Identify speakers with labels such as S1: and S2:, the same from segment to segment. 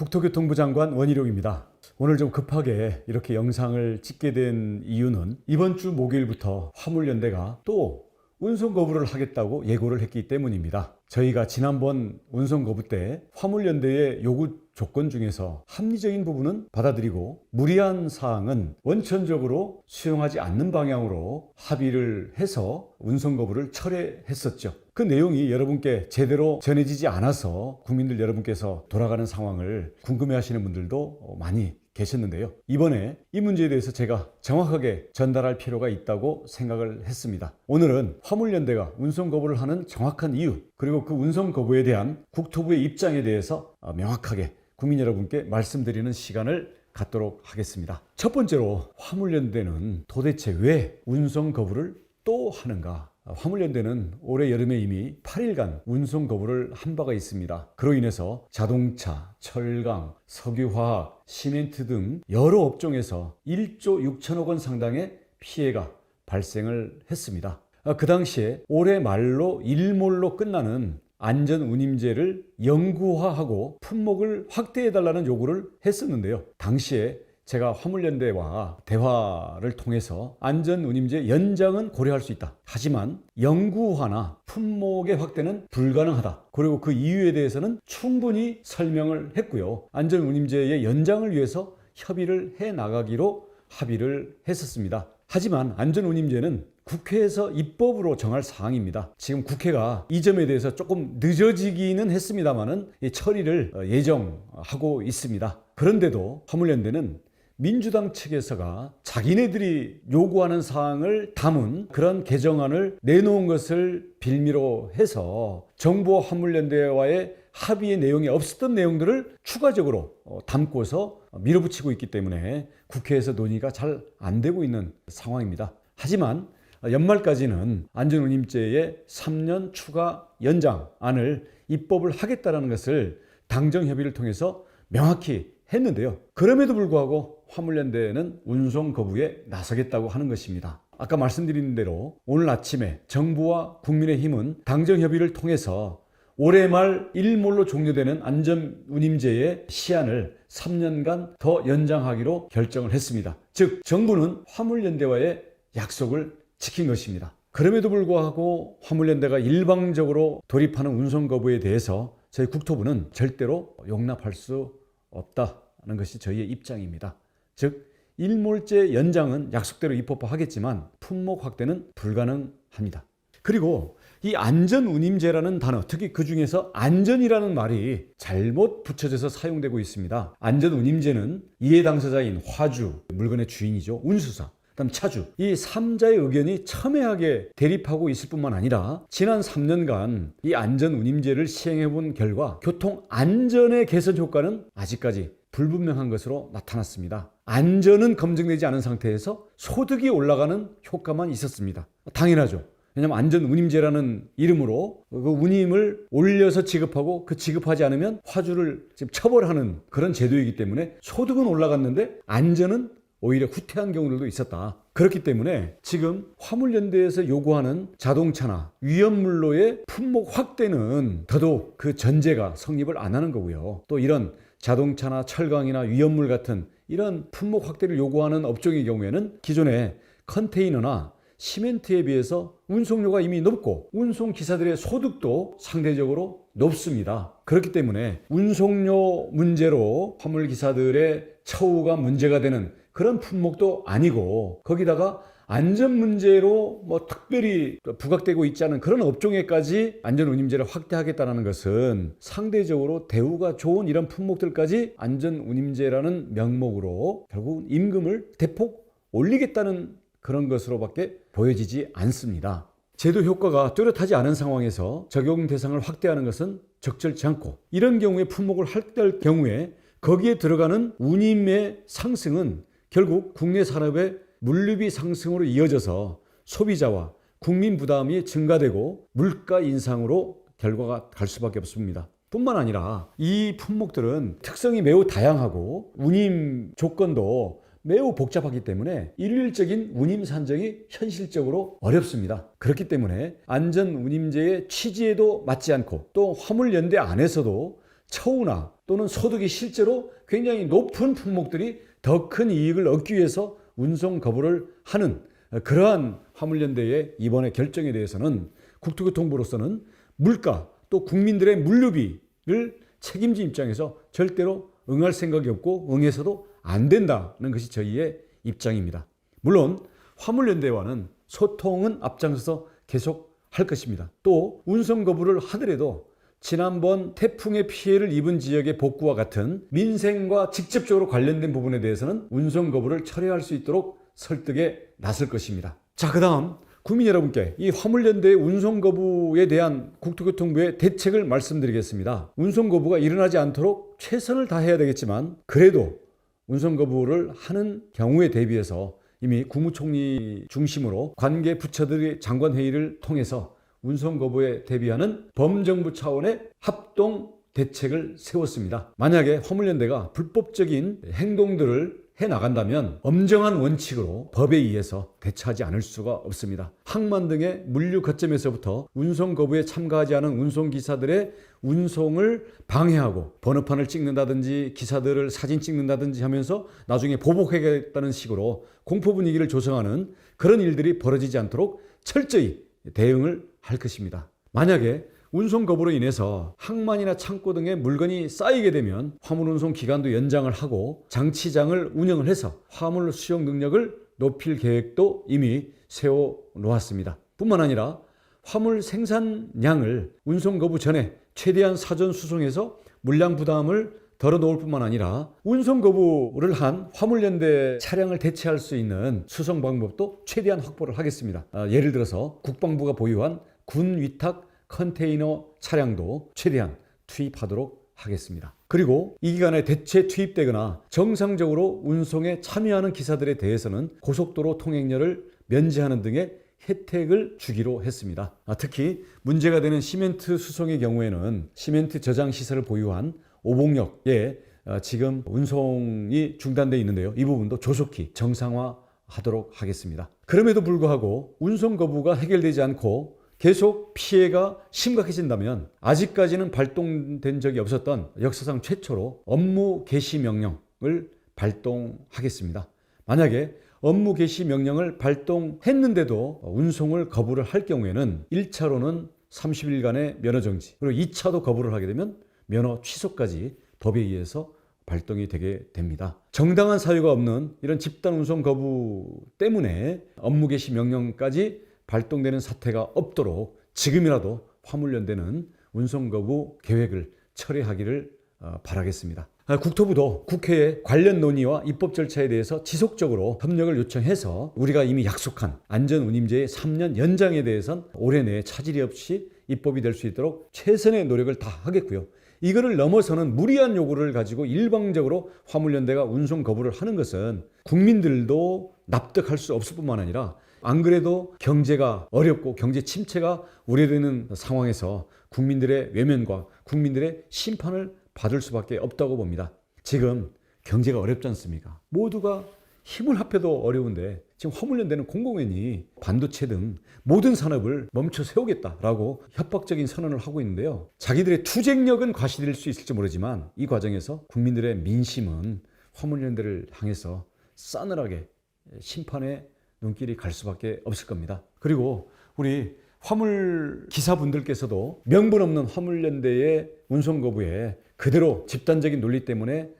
S1: 국토교통부 장관 원희룡입니다. 오늘 좀 급하게 이렇게 영상을 찍게 된 이유는 이번 주 목요일부터 화물연대가 또 운송 거부를 하겠다고 예고를 했기 때문입니다. 저희가 지난번 운송 거부 때 화물연대의 요구 조건 중에서 합리적인 부분은 받아들이고 무리한 사항은 원천적으로 수용하지 않는 방향으로 합의를 해서 운송 거부를 철회했었죠. 그 내용이 여러분께 제대로 전해지지 않아서 국민들 여러분께서 돌아가는 상황을 궁금해 하시는 분들도 많이 계셨는데요. 이번에 이 문제에 대해서 제가 정확하게 전달할 필요가 있다고 생각을 했습니다. 오늘은 화물연대가 운송 거부를 하는 정확한 이유, 그리고 그 운송 거부에 대한 국토부의 입장에 대해서 어, 명확하게 국민 여러분께 말씀드리는 시간을 갖도록 하겠습니다. 첫 번째로 화물연대는 도대체 왜 운송 거부를 또 하는가? 화물연대는 올해 여름에 이미 8일간 운송 거부를 한 바가 있습니다. 그로 인해서 자동차, 철강, 석유화학, 시멘트 등 여러 업종에서 1조 6천억 원 상당의 피해가 발생을 했습니다. 아, 그 당시에 올해 말로 일몰로 끝나는 안전 운임제를 영구화하고 품목을 확대해달라는 요구를 했었는데요. 당시에 제가 화물연대와 대화를 통해서 안전 운임제 연장은 고려할 수 있다. 하지만 영구화나 품목의 확대는 불가능하다. 그리고 그 이유에 대해서는 충분히 설명을 했고요. 안전 운임제의 연장을 위해서 협의를 해 나가기로 합의를 했었습니다. 하지만 안전 운임제는 국회에서 입법으로 정할 사항입니다. 지금 국회가 이 점에 대해서 조금 늦어지기는 했습니다만은 처리를 예정하고 있습니다. 그런데도 화물연대는 민주당 측에서가 자기네들이 요구하는 사항을 담은 그런 개정안을 내놓은 것을 빌미로 해서 정부와 화물연대와의 합의의 내용이 없었던 내용들을 추가적으로 어, 담고서 밀어붙이고 있기 때문에 국회에서 논의가 잘 안 되고 있는 상황입니다. 하지만 연말까지는 안전운임제의 3년 추가 연장안을 입법을 하겠다는 것을 당정 협의를 통해서 명확히 했는데요. 그럼에도 불구하고 화물연대는 운송 거부에 나서겠다고 하는 것입니다. 아까 말씀드린 대로 오늘 아침에 정부와 국민의힘은 당정협의를 통해서 올해 말 일몰로 종료되는 안전운임제의 시한을 3년간 더 연장하기로 결정을 했습니다. 즉 정부는 화물연대와의 약속을 지킨 것입니다. 그럼에도 불구하고 화물연대가 일방적으로 돌입하는 운송 거부에 대해서 저희 국토부는 절대로 용납할 수 없다는 것이 저희의 입장입니다. 즉 일몰제 연장은 약속대로 입법화하겠지만 품목 확대는 불가능합니다. 그리고 이 안전운임제라는 단어, 특히 그 중에서 안전이라는 말이 잘못 붙여져서 사용되고 있습니다. 안전운임제는 이해 당사자인 화주, 물건의 주인이죠. 운수사, 그다음 차주 이 3자의 의견이 첨예하게 대립하고 있을 뿐만 아니라 지난 3년간 이 안전 운임제를 시행해 본 결과 교통 안전의 개선 효과는 아직까지 불분명한 것으로 나타났습니다. 안전은 검증되지 않은 상태에서 소득이 올라가는 효과만 있었습니다. 당연하죠. 왜냐하면 안전 운임제라는 이름으로 그 운임을 올려서 지급하고 그 지급하지 않으면 화주를 지금 처벌하는 그런 제도이기 때문에 소득은 올라갔는데 안전은 오히려 후퇴한 경우들도 있었다. 그렇기 때문에 지금 화물연대에서 요구하는 자동차나 위험물로의 품목 확대는 더더욱 그 전제가 성립을 안 하는 거고요. 또 이런 자동차나 철강이나 위험물 같은 이런 품목 확대를 요구하는 업종의 경우에는 기존의 컨테이너나 시멘트에 비해서 운송료가 이미 높고 운송 기사들의 소득도 상대적으로 높습니다. 그렇기 때문에 운송료 문제로 화물 기사들의 처우가 문제가 되는 그런 품목도 아니고 거기다가 안전 문제로 뭐 특별히 부각되고 있지 않은 그런 업종에까지 안전 운임제를 확대하겠다는 것은 상대적으로 대우가 좋은 이런 품목들까지 안전 운임제라는 명목으로 결국 임금을 대폭 올리겠다는 그런 것으로밖에 보여지지 않습니다. 제도 효과가 뚜렷하지 않은 상황에서 적용 대상을 확대하는 것은 적절치 않고 이런 경우에 품목을 할때할 경우에 거기에 들어가는 운임의 상승은 결국 국내 산업의 물류비 상승으로 이어져서 소비자와 국민 부담이 증가되고 물가 인상으로 결과가 갈 수밖에 없습니다. 뿐만 아니라 이 품목들은 특성이 매우 다양하고 운임 조건도 매우 복잡하기 때문에 일률적인 운임 산정이 현실적으로 어렵습니다. 그렇기 때문에 안전 운임제의 취지에도 맞지 않고 또 화물 연대 안에서도 처우나 또는 소득이 실제로 굉장히 높은 품목들이 더 큰 이익을 얻기 위해서 운송 거부를 하는 그러한 화물연대의 이번의 결정에 대해서는 국토교통부로서는 물가 또 국민들의 물류비를 책임진 입장에서 절대로 응할 생각이 없고 응해서도 안 된다는 것이 저희의 입장입니다. 물론 화물연대와는 소통은 앞장서서 계속 할 것입니다. 또 운송 거부를 하더라도 지난번 태풍의 피해를 입은 지역의 복구와 같은 민생과 직접적으로 관련된 부분에 대해서는 운송 거부를 철회할 수 있도록 설득에 나설 것입니다. 자, 그 다음 국민 여러분께 이 화물연대의 운송 거부에 대한 국토교통부의 대책을 말씀드리겠습니다. 운송 거부가 일어나지 않도록 최선을 다해야 되겠지만 그래도 운송 거부를 하는 경우에 대비해서 이미 국무총리 중심으로 관계 부처들의 장관 회의를 통해서 운송 거부에 대비하는 범정부 차원의 합동 대책을 세웠습니다. 만약에 화물연대가 불법적인 행동들을 해 나간다면 엄정한 원칙으로 법에 의해서 대처하지 않을 수가 없습니다. 항만 등의 물류 거점에서부터 운송 거부에 참가하지 않은 운송 기사들의 운송을 방해하고 번호판을 찍는다든지 기사들을 사진 찍는다든지 하면서 나중에 보복하겠다는 식으로 공포 분위기를 조성하는 그런 일들이 벌어지지 않도록 철저히 대응을 할 것입니다. 만약에 운송 거부로 인해서 항만이나 창고 등의 물건이 쌓이게 되면 화물 운송 기간도 연장을 하고 장치장을 운영을 해서 화물 수용 능력을 높일 계획도 이미 세워 놓았습니다. 뿐만 아니라 화물 생산량을 운송 거부 전에 최대한 사전 수송해서 물량 부담을 덜어 놓을 뿐만 아니라 운송 거부를 한 화물연대 차량을 대체할 수 있는 수송 방법도 최대한 확보를 하겠습니다. 아, 예를 들어서 국방부가 보유한 군 위탁 컨테이너 차량도 최대한 투입하도록 하겠습니다. 그리고 이 기간에 대체 투입되거나 정상적으로 운송에 참여하는 기사들에 대해서는 고속도로 통행료를 면제하는 등의 혜택을 주기로 했습니다. 아, 특히 문제가 되는 시멘트 수송의 경우에는 시멘트 저장 시설을 보유한 오봉역에 어, 지금 운송이 중단돼 있는데요. 이 부분도 조속히 정상화 하도록 하겠습니다. 그럼에도 불구하고 운송 거부가 해결되지 않고 계속 피해가 심각해진다면 아직까지는 발동된 적이 없었던 역사상 최초로 업무 개시 명령을 발동하겠습니다. 만약에 업무 개시 명령을 발동했는데도 운송을 거부를 할 경우에는 1차로는 30일간의 면허 정지, 그리고 2차도 거부를 하게 되면 면허 취소까지 법에 의해서 발동이 되게 됩니다. 정당한 사유가 없는 이런 집단 운송 거부 때문에 업무 개시 명령까지 발동되는 사태가 없도록 지금이라도 화물연대는 운송 거부 계획을 철회하기를 어, 바라겠습니다. 아, 국토부도 국회에 관련 논의와 입법 절차에 대해서 지속적으로 협력을 요청해서 우리가 이미 약속한 안전운임제의 3년 연장에 대해선 올해 내에 차질이 없이 입법이 될 수 있도록 최선의 노력을 다 하겠고요. 이거를 넘어서는 무리한 요구를 가지고 일방적으로 화물연대가 운송 거부를 하는 것은 국민들도 납득할 수 없을 뿐만 아니라 안 그래도 경제가 어렵고 경제 침체가 우려되는 상황에서 국민들의 외면과 국민들의 심판을 받을 수밖에 없다고 봅니다. 지금 경제가 어렵지 않습니까? 모두가 힘을 합해도 어려운데 지금 화물연대는 공공연히 반도체 등 모든 산업을 멈춰 세우겠다라고 협박적인 선언을 하고 있는데요. 자기들의 투쟁력은 과시될 수 있을지 모르지만 이 과정에서 국민들의 민심은 화물연대를 향해서 싸늘하게 심판의 눈길이 갈 수밖에 없을 겁니다. 그리고 우리 화물 기사분들께서도 명분 없는 화물연대의 운송 거부에 그대로 집단적인 논리 때문에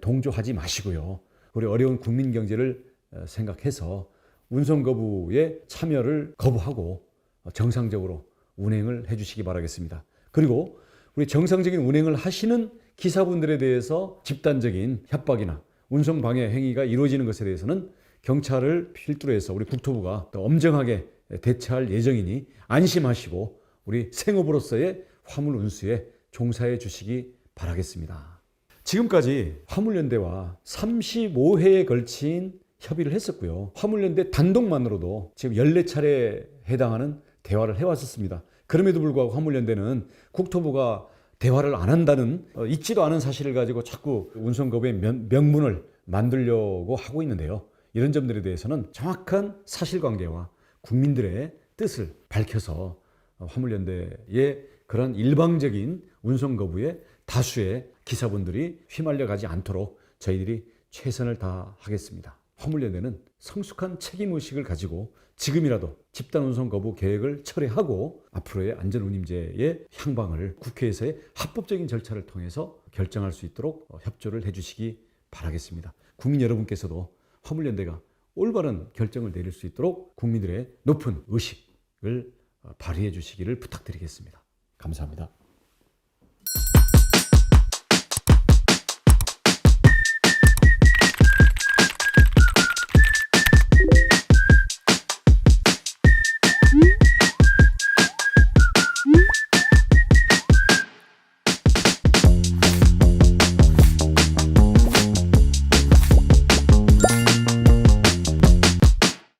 S1: 동조하지 마시고요. 우리 어려운 국민 경제를 생각해서 운송 거부에 참여를 거부하고 정상적으로 운행을 해 주시기 바라겠습니다. 그리고 우리 정상적인 운행을 하시는 기사분들에 대해서 집단적인 협박이나 운송 방해 행위가 이루어지는 것에 대해서는 경찰을 필두로 해서 우리 국토부가 더 엄정하게 대처할 예정이니 안심하시고 우리 생업으로서의 화물 운수에 종사해 주시기 바라겠습니다. 지금까지 화물연대와 35회에 걸친 협의를 했었고요. 화물연대 단독만으로도 지금 14차례에 해당하는 대화를 해왔었습니다. 그럼에도 불구하고 화물연대는 국토부가 대화를 안 한다는 어, 있지도 않은 사실을 가지고 자꾸 운송거부의 명, 명분을 만들려고 하고 있는데요. 이런 점들에 대해서는 정확한 사실관계와 국민들의 뜻을 밝혀서 화물연대의 그런 일방적인 운송 거부에 다수의 기사분들이 휘말려 가지 않도록 저희들이 최선을 다하겠습니다. 화물연대는 성숙한 책임의식을 가지고 지금이라도 집단 운송 거부 계획을 철회하고 앞으로의 안전운임제의 향방을 국회에서의 합법적인 절차를 통해서 결정할 수 있도록 어, 협조를 해주시기 바라겠습니다. 국민 여러분께서도 화물연대가 올바른 결정을 내릴 수 있도록 국민들의 높은 의식을 어, 발휘해 주시기를 부탁드리겠습니다. 감사합니다.